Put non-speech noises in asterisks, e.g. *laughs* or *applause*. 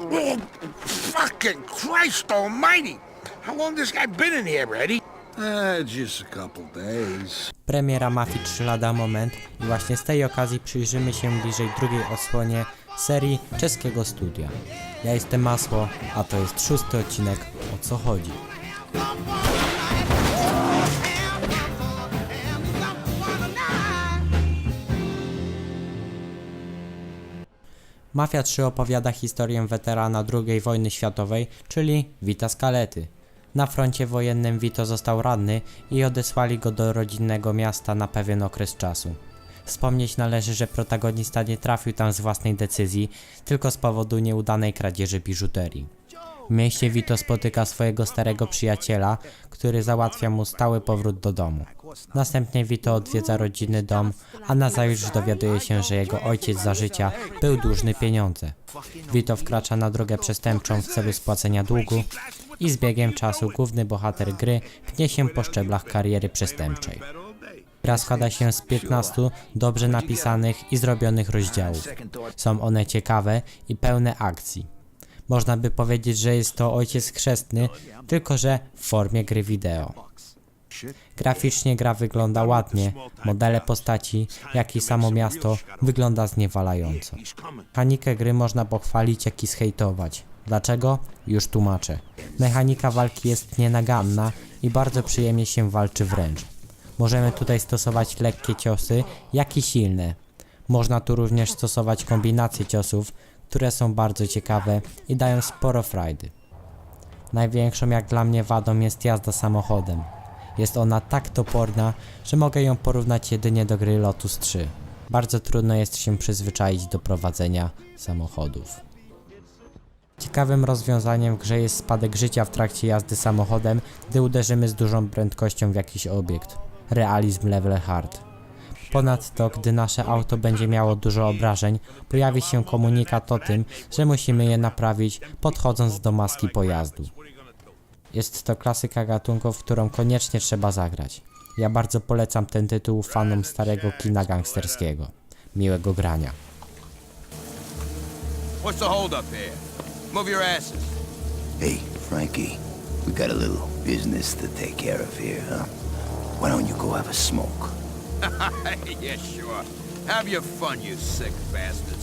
Oh, fucking Christ almighty! How long this guy been in here, Eddie? Uh, just a couple days. Premiera Mafii 3 lada moment i właśnie z tej okazji przyjrzymy się bliżej drugiej osłonie serii czeskiego studia. Ja jestem Masło, a to jest szósty odcinek O co chodzi. Mafia 3 opowiada historię weterana II wojny światowej, czyli Vita Scalety. Na froncie wojennym Vito został ranny i odesłali go do rodzinnego miasta na pewien okres czasu. Wspomnieć należy, że protagonista nie trafił tam z własnej decyzji, tylko z powodu nieudanej kradzieży biżuterii. W mieście Vito spotyka swojego starego przyjaciela, który załatwia mu stały powrót do domu. Następnie Vito odwiedza rodzinny dom, a nazajutrz dowiaduje się, że jego ojciec za życia był dłużny pieniądze. Vito wkracza na drogę przestępczą w celu spłacenia długu i z biegiem czasu główny bohater gry pnie się po szczeblach kariery przestępczej. Gra składa się z 15 dobrze napisanych i zrobionych rozdziałów. Są one ciekawe i pełne akcji. Można by powiedzieć, że jest to ojciec chrzestny, tylko że w formie gry wideo. Graficznie gra wygląda ładnie, modele postaci, jak i samo miasto wygląda zniewalająco. Mechanikę gry można pochwalić, jak i zhejtować. Dlaczego? Już tłumaczę. Mechanika walki jest nienaganna i bardzo przyjemnie się walczy wręcz. Możemy tutaj stosować lekkie ciosy, jak i silne. Można tu również stosować kombinacje ciosów, które są bardzo ciekawe i dają sporo frajdy. Największą jak dla mnie wadą jest jazda samochodem. Jest ona tak toporna, że mogę ją porównać jedynie do gry Lotus 3. Bardzo trudno jest się przyzwyczaić do prowadzenia samochodów. Ciekawym rozwiązaniem w grze jest spadek życia w trakcie jazdy samochodem, gdy uderzymy z dużą prędkością w jakiś obiekt. Realizm level hard. Ponadto, gdy nasze auto będzie miało dużo obrażeń, pojawi się komunikat o tym, że musimy je naprawić podchodząc do maski pojazdu. Jest to klasyka gatunku, w którą koniecznie trzeba zagrać. Ja bardzo polecam ten tytuł fanom starego kina gangsterskiego. Miłego grania. What's the holdup here? Move your asses. Hey, Frankie, we got a little business to take care of here, huh? Why don't you go have a smoke? *laughs* yeah, sure. Have your fun, you sick bastard.